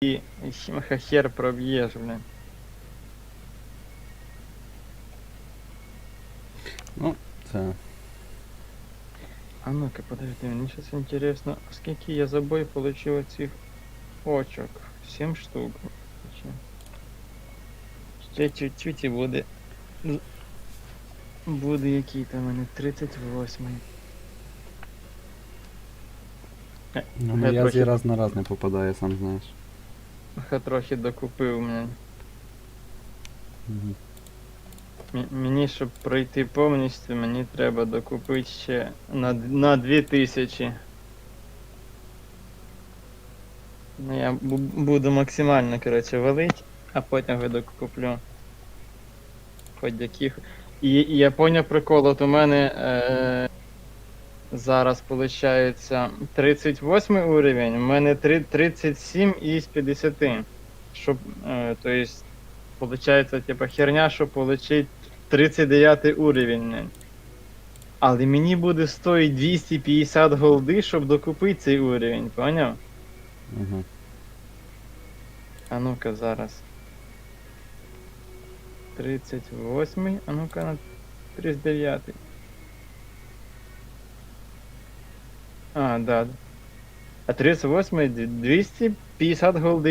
і і хер проб'єш, блін. Ну, це. А ну-ка, подожди, мені щось інтересно, скільки я за бой получив цих очок? 7 штук. Чи- Ще чуть-чуть і буде. з- Буде який там у мене 38. Ну, Я я трохи- зі раз на раз не попадаю, сам знаєш. Ха трохи докупив мене. Угу. М- Мені, щоб пройти повністю, мені треба докупити ще на, на 2000. Ну, я бу- буду максимально, коротше, валить, а потім вже докуплю. Хоч яких. І, і я поняв прикол, от у мене е, зараз виходить 38 уровень, у мене три- 37 із 50. Щоб, е, то есть, Получається, типа херня, щоб получить 39 уровень. Але мені буде стоїть 250 голди, щоб докупити цей уровень, поняв? Угу. А ну-ка зараз. 38, а ну-ка на 39. А, да. А 38 250 голди